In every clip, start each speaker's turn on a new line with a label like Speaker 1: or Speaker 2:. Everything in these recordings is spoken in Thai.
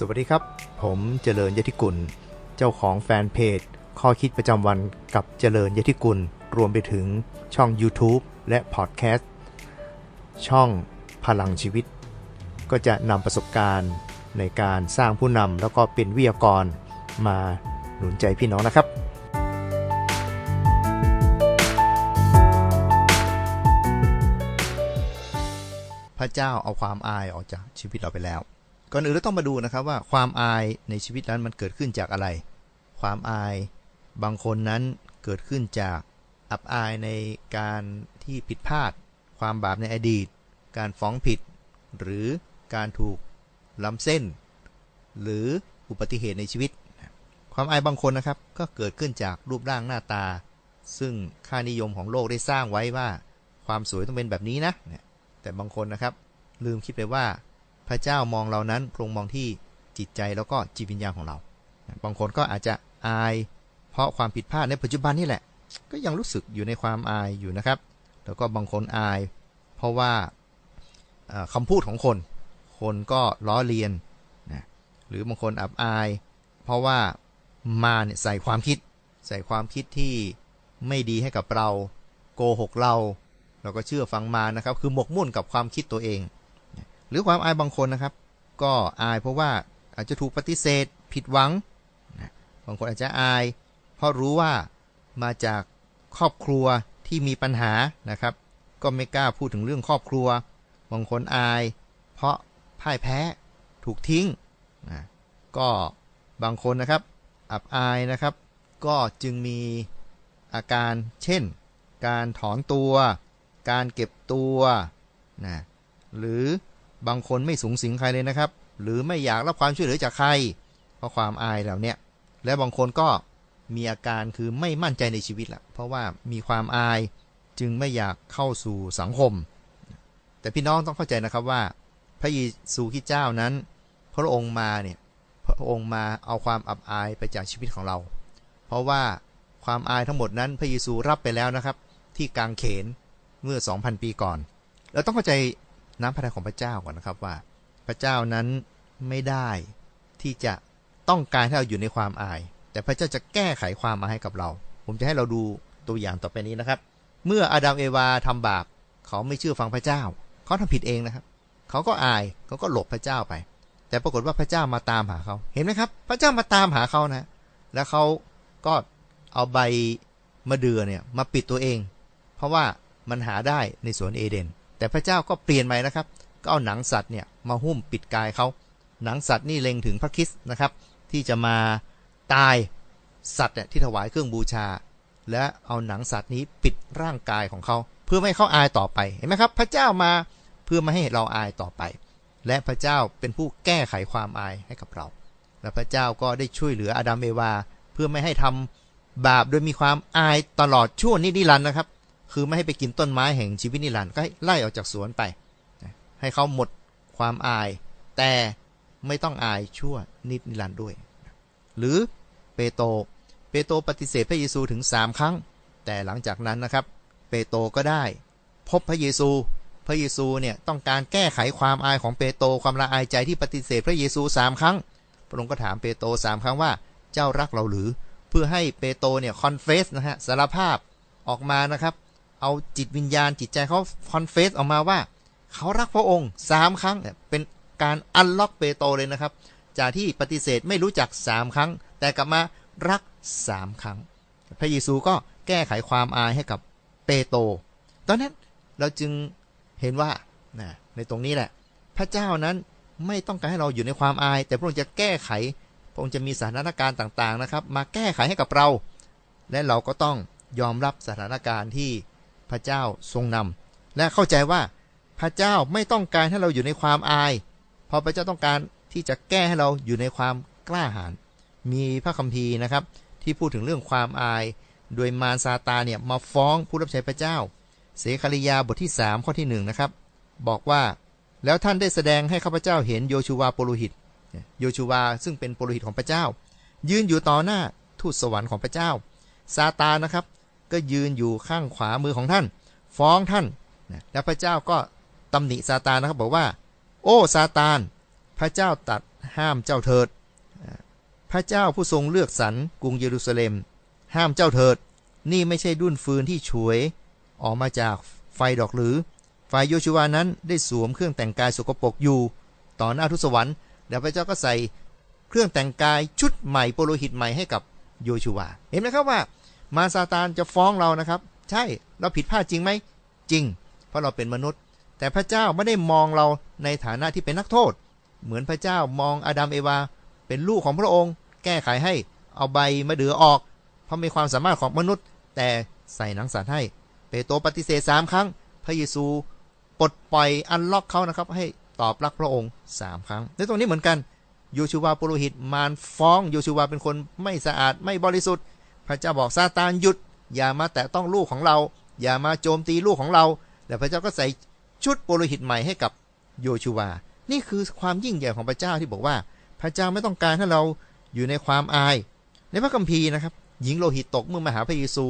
Speaker 1: สวัสดีครับ ผมเจริญยติกุล เจ้าของแฟนเพจ ข้อคิดประจำวันกับเจริญยติกุล รวมไปถึงช่อง YouTube และพอดแคสต์ช่องพลังชีวิต ก็จะนำประสบการณ์ในการสร้างผู้นำแล้วก็เป็นวิทยากรมาหนุนใจพี่น้องนะครับ พระเจ้าเอาความอายออกจากชีวิตเราไปแล้ว ก่อนอื่นเราต้องมาดูนะครับว่าความอายในชีวิตนั้นมันเกิดขึ้นจากอะไร ความอายบางคนนั้นเกิดขึ้นจากอับอายในการที่ผิดพลาด ความบาปในอดีต การฟ้องผิด หรือการถูกล้ำเส้น หรืออุบัติเหตุในชีวิต ความอายบางคนนะครับก็เกิดขึ้นจากรูปร่างหน้าตา ซึ่งค่านิยมของโลกได้สร้างไว้ว่า ความสวยต้องเป็นแบบนี้นะ แต่บางคนนะครับ ลืมคิดไปว่า พระเจ้ามองเรานั้นพระองค์มองที่จิตใจแล้วก็จิตวิญญาณของเรา บางคนก็อาจจะอาย เพราะความผิดพลาดในปัจจุบันนี่แหละ ก็ยังรู้สึกอยู่ในความอายอยู่นะครับ แล้วก็บางคนอาย เพราะว่าเอ่อคำพูดของคน คนก็ล้อเลียนนะหรือบางคนอับอาย เพราะว่ามาเนี่ยใส่ความคิด ใส่ความคิดที่ไม่ดีให้กับเรา โกหกเรา เราก็เชื่อฟังมานะครับ คือหมกมุ่นกับความคิดตัวเอง หรือความอายบางคนนะครับ ก็อายเพราะว่าอาจจะถูกปฏิเสธ ผิดหวัง บางคนอาจจะอาย เพราะรู้ว่ามาจากครอบครัวที่มีปัญหานะครับ ก็ไม่กล้าพูดถึงเรื่องครอบครัว บางคนอาย เพราะพ่ายแพ้ถูกทิ้งนะก็บางคนนะครับ อับอายนะครับ ก็จึงมีอาการเช่น การถอนตัว การเก็บตัวนะหรือ บางคนไม่สูงสิงใครเลยนะครับ หรือไม่อยากรับความช่วยเหลือจากใคร เพราะความอายเหล่านี้และบางคนก็มีอาการคือไม่มั่นใจในชีวิตละเพราะว่ามีความอายจึงไม่อยากเข้าสู่สังคม แต่พี่น้องต้องเข้าใจนะครับว่า พระเยซูคริสต์เจ้านั้น พระองค์มาเนี่ยพระองค์มาเอาความอับอายไปจากชีวิตของเรา เพราะว่าความอายทั้งหมดนั้นพระเยซูรับไปแล้วนะครับ ที่กางเขนเมื่อ 2,000 ปีก่อน เราต้องเข้าใจ น้ำพระทัยของพระเจ้าก่อนนะครับว่า พระเจ้านั้นไม่ได้ที่จะต้องการให้เราอยู่ในความอาย แต่พระเจ้าจะแก้ไขความอายให้กับเรา ผมจะให้เราดูตัวอย่างต่อไปนี้นะครับ เมื่ออาดัมเอวาทำบาป เขาไม่เชื่อฟังพระเจ้า เขาทำผิดเองนะครับ เขาก็อายเขาก็หลบพระเจ้าไป แต่ปรากฏว่าพระเจ้ามาตามหาเขาเห็นไหมครับ พระเจ้ามาตามหาเขานะ แล้วเขาก็เอาใบมะเดื่อเนี่ยมาปิดตัวเอง เพราะว่ามันหาได้ในสวนเอเดน แต่พระเจ้าก็เปลี่ยนใหม่นะครับ ก็เอาหนังสัตว์เนี่ยมาหุ้มปิดกายเขาหนังสัตว์นี่เล็งถึงพระคริสต์นะครับ ที่จะมาตายสัตว์เนี่ยที่ถวายเครื่องบูชา และเอาหนังสัตว์นี้ปิดร่างกายของเขา เพื่อไม่ให้เขาอายต่อไปเห็นไหมครับ พระเจ้ามาเพื่อไม่ให้เราอายต่อไป และพระเจ้าเป็นผู้แก้ไขความอายให้กับเรา และพระเจ้าก็ได้ช่วยเหลืออาดัมเอวา เพื่อไม่ให้ทำบาปโดยมีความอายตลอดชั่วนิรันดร์นะครับ คือไม่ให้ไปกินต้นไม้แห่งชีวิตนิรันดร์ก็ให้ไล่ออกจากสวนไป ให้เขาหมดความอาย แต่ไม่ต้องอายชั่วนิรันดร์ด้วย หรือเปโตรเปโตรปฏิเสธพระเยซูถึง3ครั้ง แต่หลังจากนั้นนะครับ เปโตรก็ได้ พบพระเยซู พระเยซูเนี่ยต้องการแก้ไขความอายของเปโตรความละอายใจที่ปฏิเสธพระเยซูสามครั้ง พระองค์ก็ถามเปโตรสามครั้งว่าเจ้ารักเราหรือ เพื่อให้เปโตรเนี่ยคอนเฟสนะฮะสารภาพออกมานะครับ เอาจิตวิญญาณจิตใจเขาคอนเฟสออกมาว่า เขารักพระองค์สามครั้งเป็นการอันล็อกเปโตรเลยนะครับ จากที่ปฏิเสธไม่รู้จักสามครั้ง แต่กลับมารักสามครั้ง พระเยซูก็แก้ไขความอายให้กับเปโตรตอนนั้นเราจึงเห็นว่าในตรงนี้แหละ พระเจ้านั้นไม่ต้องการให้เราอยู่ในความอาย แต่พระองค์จะแก้ไข พระองค์จะมีสถานการณ์ต่างๆนะครับ มาแก้ไขให้กับเรา และเราก็ต้องยอมรับสถานการณ์ที่ พระเจ้าทรงนำและเข้าใจว่าพระเจ้าไม่ต้องการให้เราอยู่ในความอายเพราะพระเจ้าต้องการที่จะแก้ให้เราอยู่ในความกล้าหาญมีพระคัมภีร์นะครับ ที่พูดถึงเรื่องความอาย โดยมารซาตานเนี่ยมาฟ้องผู้รับใช้พระเจ้า เสคาริยาบทที่3ข้อที่1นะครับบอกว่าแล้วท่านได้แสดงให้ข้าพเจ้าเห็นโยชูวาโปโลหิต โยชูวาซึ่งเป็นโปโลหิตของพระเจ้า ยืนอยู่ต่อหน้าทูตสวรรค์ของพระเจ้าซาตานนะครับ ก็ยืนอยู่ข้างขวามือของท่าน ฟ้องท่านนะแล้วพระเจ้าก็ตำหนิซาตานนะครับบอกว่า โอ้ซาตาน พระเจ้าตัดห้ามเจ้าเถิด พระเจ้าผู้ทรงเลือกสรรกรุงเยรูซาเล็ม ห้ามเจ้าเถิด นี่ไม่ใช่ดุนฟืนที่ฉวย ออกมาจากไฟดอกหรือฝ่ายโยชูวานั้นได้สวมเครื่องแต่งกายสกปรกอยู่ ต่อหน้าทุสวรรค์แล้วพระเจ้าก็ใส่เครื่องแต่งกายชุดใหม่โปโลหิตใหม่ให้กับโยชูวา เห็นไหมครับว่า มาซาตานจะฟ้องเรานะครับ ใช่เราผิดพลาดจริงไหมจริง เพราะเราเป็นมนุษย์ แต่พระเจ้าไม่ได้มองเราในฐานะที่เป็นนักโทษ เหมือนพระเจ้ามองอาดัมเอวา เป็นลูกของพระองค์ แก้ไขให้เอาใบมะเดื่อออก เพราะมีความสามารถของมนุษย์ แต่ใส่หนังสัตว์ให้ เปโตรปฏิเสธสามครั้ง พระเยซูปลดปล่อยอันล็อกเขานะครับให้ตอบรักพระองค์สามครั้งในตรงนี้เหมือนกันโยชูวาปุโรหิตมารฟ้องโยชูวาเป็นคนไม่สะอาดไม่บริสุทธิ์ พระเจ้าบอกซาตานหยุด อย่ามาแตะต้องลูกของเรา อย่ามาโจมตีลูกของเรา แล้วพระเจ้าก็ใส่ชุดปุโรหิตใหม่ให้กับโยชูวา นี่คือความยิ่งใหญ่ของพระเจ้าที่บอกว่า พระเจ้าไม่ต้องการให้เราอยู่ในความอาย ในพระคัมภีร์นะครับ หญิงโลหิตตกเมื่อมาหาพระเยซู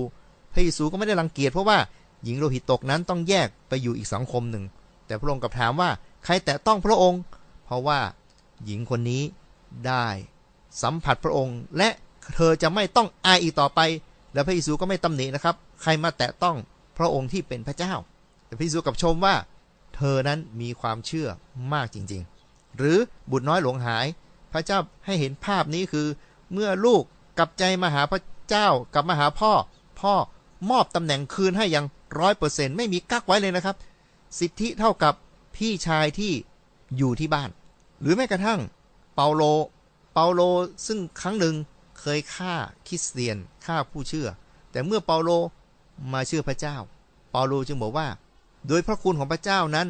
Speaker 1: พระเยซูก็ไม่ได้รังเกียจเพราะว่าหญิงโลหิตตกนั้นต้องแยกไปอยู่อีกสังคมหนึ่ง แต่พระองค์กลับถามว่าใครแตะต้องพระองค์ เพราะว่าหญิงคนนี้ได้สัมผัสพระองค์และ เธอจะไม่ต้องอายอีกต่อไป แล้วพระเยซูก็ไม่ตำหนินะครับ ใครมาแตะต้องพระองค์ที่เป็นพระเจ้า แต่พระเยซูกับชมว่า เธอนั้นมีความเชื่อมากจริง ๆ หรือบุตรน้อยหลวงหาย พระเจ้าให้เห็นภาพนี้คือ เมื่อลูกกลับใจมาหาพระเจ้ากลับมาหาพ่อ พ่อมอบตำแหน่งคืนให้อย่างร้อยเปอร์เซ็นต์ไม่มีกักไว้เลยนะครับ สิทธิเท่ากับพี่ชายที่อยู่ที่บ้าน หรือแม้กระทั่งเปาโล เปาโลซึ่งครั้งหนึ่ง เคยฆ่าคริสเตียนฆ่าผู้เชื่อ แต่เมื่อเปาโลมาเชื่อพระเจ้า เปาโลจึงบอกว่า โดยพระคุณของพระเจ้านั้น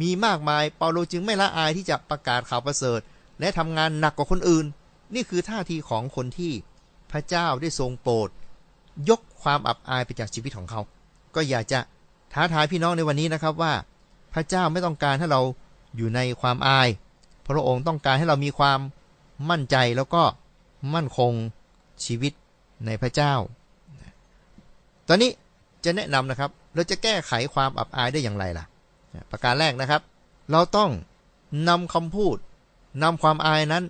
Speaker 1: มีมากมายเปาโลจึงไม่ละอายที่จะประกาศข่าวประเสริฐ และทำงานหนักกว่าคนอื่น นี่คือท่าทีของคนที่พระเจ้าได้ทรงโปรด ยกความอับอายไปจากชีวิตของเขา ก็อยากจะท้าทายพี่น้องในวันนี้นะครับว่า พระเจ้าไม่ต้องการให้เราอยู่ในความอาย พระองค์ต้องการให้เรามีความมั่นใจแล้วก็มั่นคง ชีวิตในพระเจ้า ตอนนี้จะแนะนำนะครับ เราจะแก้ไขความอับอายได้อย่างไรล่ะ ประการแรกนะครับ เราต้องนำคำพูดนำความอายนั้น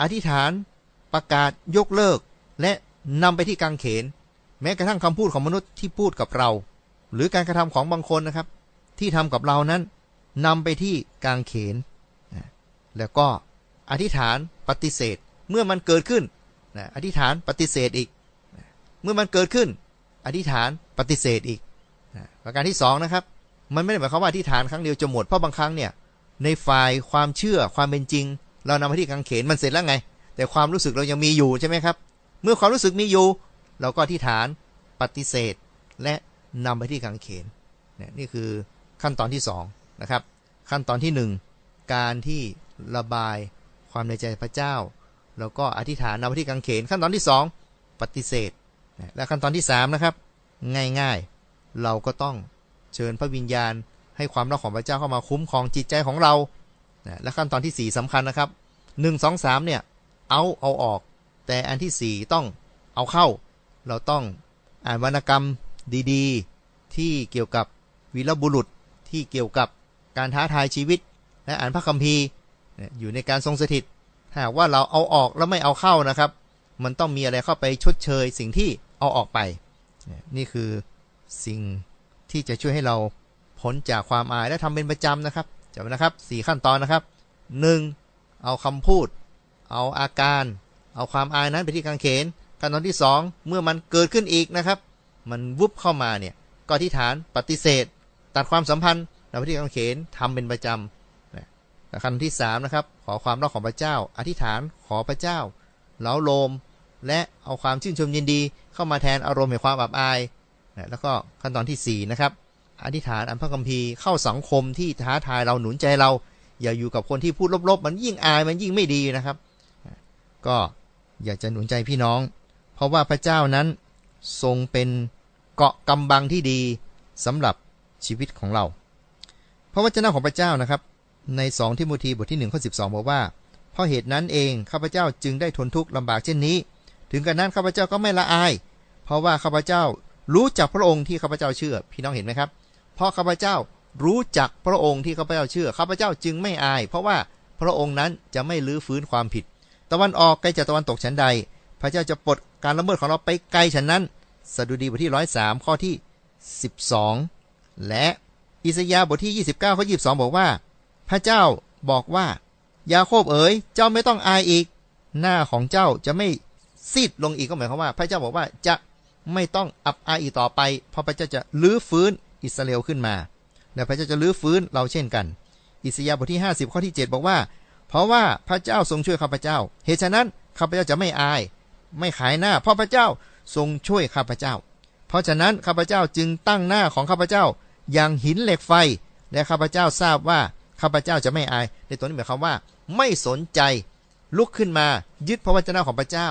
Speaker 1: อธิษฐานประกาศยกเลิก และนำไปที่กางเขน แม้กระทั่งคำพูดของมนุษย์ที่พูดกับเรา หรือการกระทำของบางคนนะครับ ที่ทำกับเรานั้นนำไปที่กางเขน แล้วก็อธิษฐานปฏิเสธเมื่อมันเกิดขึ้น อธิษฐานปฏิเสธอีกเมื่อมันเกิดขึ้น อธิษฐานปฏิเสธอีกประการที่สองนะครับ มันไม่ได้หมายความว่าอธิษฐานครั้งเดียวจะหมดเพราะบางครั้งเนี่ยในฝ่ายความเชื่อความเป็นจริง เรานำไปที่กางเขนมันเสร็จแล้วไง แต่ความรู้สึกเรายังมีอยู่ใช่ไหมครับ เมื่อความรู้สึกมีอยู่ เราก็อธิษฐานปฏิเสธ และนำไปที่กางเขนนี่คือขั้นตอนที่2นะครับขั้นตอนที่ 1 การที่ระบายความในใจพระเจ้า แล้วก็อธิษฐานนำไปที่กางเขนขั้นตอนที่ 2 ปฏิเสธ และขั้นตอนที่ 3 นะครับ ง่ายๆ เราก็ต้องเชิญพระวิญญาณ ให้ความรักของพระเจ้าเข้ามาคุ้มครองจิตใจของเราและขั้นตอนที่ 4สำคัญนะครับ 1 2 3 เนี่ย เอาเอาออก แต่อันที่ 4 ต้องเอาเข้า เราต้องอ่านวรรณกรรมดีๆ ที่เกี่ยวกับวีรบุรุษที่เกี่ยวกับการท้าทายชีวิต และอ่านพระคัมภีร์อยู่ในการทรงสถิต หากว่าเราเอาออกแล้วไม่เอาเข้านะครับ มันต้องมีอะไรเข้าไปชดเชย สิ่งที่เอาออกไป นี่คือสิ่งที่จะช่วยให้เราพ้นจากความอายและทำเป็นประจำนะครับจำนะครับสี่ขั้นตอนนะครับ 1. เอาคำพูด เอาอาการ เอาความอายนั้นไปที่กางเขนขั้นตอนที่ 2 เมื่อมันเกิดขึ้นอีกนะครับ มันวุบเข้ามาเนี่ยก็ที่ฐานปฏิเสธ ตัดความสัมพันธ์นำไปที่กางเขนทำเป็นประจำ ขั้นที่3นะครับ ขอความรักของพระเจ้า อธิษฐานขอพระเจ้าเล้าโลม และเอาความชื่นชมยินดีเข้ามาแทนอารมณ์แห่งความอับอายแล้วก็ขั้นตอนที่ 4 นะครับ อธิษฐานอันพระคัมภีร์เข้าสังคมที่ท้าทายเราหนุนใจเรา อย่าอยู่กับคนที่พูดลบๆ มันยิ่งอายมันยิ่งไม่ดีนะครับ ก็อยากจะหนุนใจพี่น้อง เพราะว่าพระเจ้านั้นทรงเป็นเกาะกำบังที่ดีสำหรับชีวิตของเราเพราะวจนะของพระเจ้านะครับ ใน2ทิโมธีบทที่1ข้อ12บอกว่า เพราะเหตุนั้นเองข้าพเจ้าจึงได้ทนทุกข์ลำบากเช่นนี้ ถึงกระนั้นข้าพเจ้าก็ไม่ละอาย เพราะว่าข้าพเจ้ารู้จักพระองค์ที่ข้าพเจ้าเชื่อ พี่น้องเห็นไหมครับ เพราะข้าพเจ้ารู้จักพระองค์ที่ข้าพเจ้าเชื่อข้าพเจ้าจึงไม่อาย เพราะว่าพระองค์นั้นจะไม่ลื้อฟื้นความผิด ตะวันออกไกลจากตะวันตกฉันใด พระเจ้าจะปลดการละเมิดของเราไปไกลฉันนั้นสดุดีบทที่ร้อยสามข้อที่12และอิสยาห์บทที่29ข้อ22บอกว่า พระเจ้าบอกว่า ยาโคบเอ๋ยเจ้าไม่ต้องอายอีก หน้าของเจ้าจะไม่ซีดลงอีกก็หมายความว่า พระเจ้าบอกว่าจะไม่ต้องอับอายอีกต่อไปเพราะพระเจ้าจะลื้อฟื้นอิสราเอลขึ้นมาและพระเจ้าจะลื้อฟื้นเราเช่นกัน อิสยาห์บทที่ 50 ข้อที่ 7 บอกว่า เพราะว่าพระเจ้าทรงช่วยข้าพเจ้า เหตุฉะนั้นข้าพเจ้าจะไม่อาย ไม่ขายหน้า เพราะพระเจ้าทรงช่วยข้าพเจ้า เพราะฉะนั้นข้าพเจ้าจึงตั้งหน้าของข้าพเจ้าอย่างหินเหล็กไฟ และข้าพเจ้าทราบว่า ข้าพเจ้าจะไม่อาย ในตัวนี้หมายความว่า ไม่สนใจ ลุกขึ้นมา ยึดพระวจนะของพระเจ้า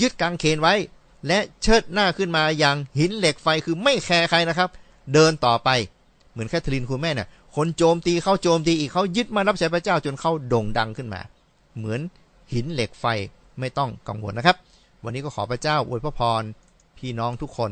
Speaker 1: ยึดกางเขนไว้ และเชิดหน้าขึ้นมาอย่างหินเหล็กไฟคือไม่แคร์ใครนะครับ เดินต่อไป เหมือนแคทเธอรีนคุณแม่เนี่ยคนโจมตีเขาโจมตีอีกเขายึดมารับใช้พระเจ้าจนเขาโด่งดังขึ้นมา เหมือนหินเหล็กไฟไม่ต้องกังวลนะครับ วันนี้ก็ขอพระเจ้าอวยพระพรพี่น้องทุกคน